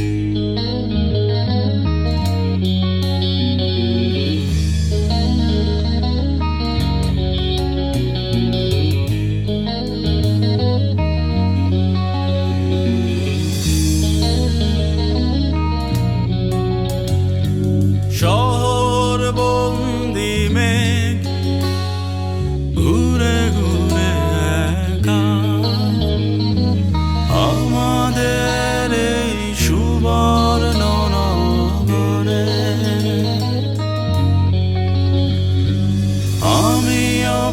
Música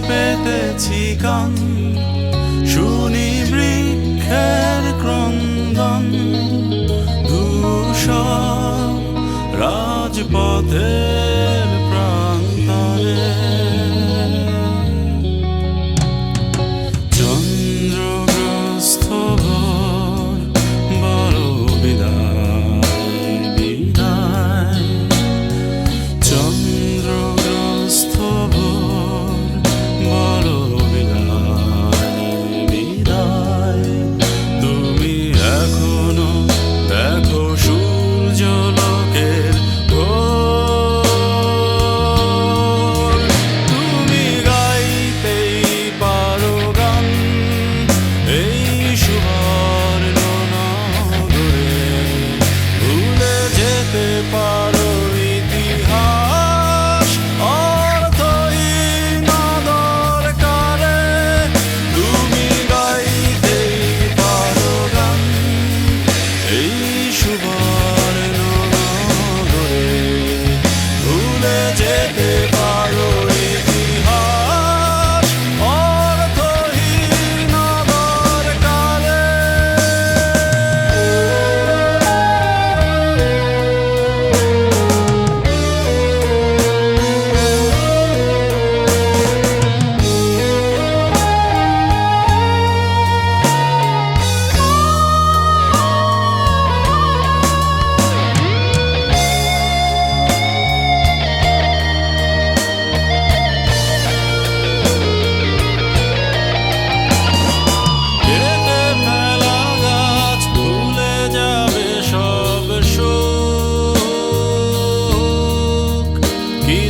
পেতেছি কান শুনি বৃক্ষের ক্রন্দন। দুষ রাজপথের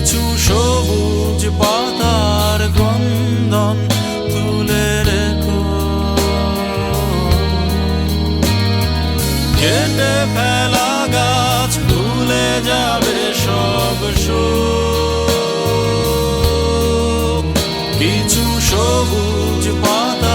কিছু সবুজ পাতার গন্ধন তুলে রেখো। কেটে ফেলা গাছ ভুলে যাবে সব কিছু সবুজ পাতা